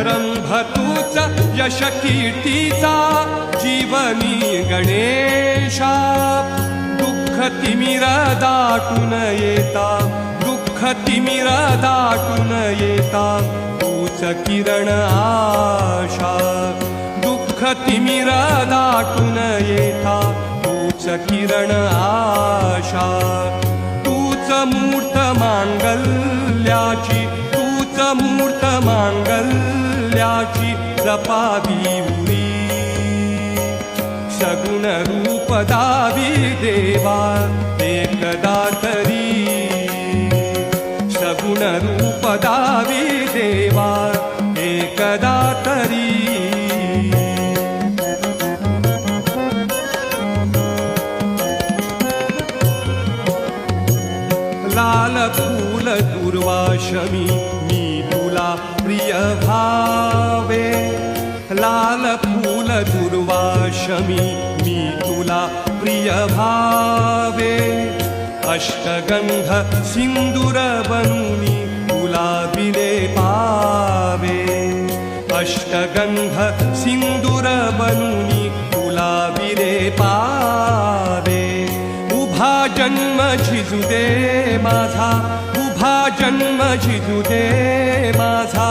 रंभ तूच यश कीर्तीचा जीवनी गणेशा. दुःख तिमिर दाटून येता दुःख तिमिर दाटून येता तूच किरण आशा. दुःख तिमिर दाटून येता तूच किरण आशा. तूच मूर्त मांगल्याची तूच मूर्त कल्याची जपावी उरी सगुण रूप दावी देवा एकदा तरी. सगुण रूप दावी देवा एकदा तरी. लाल फूल दुर्वाशमी मी तुला प्रिय भा लालफुल दुर्वाशमी मी तुला प्रिय भावे अष्टगन्ध सिन्दूर बननि तुला पावे। अष्टगन्ध सिन्दूर बननि तुला पावे। उभा जन्म झिजुदे माझा उभा जन्म झिजुदे माझा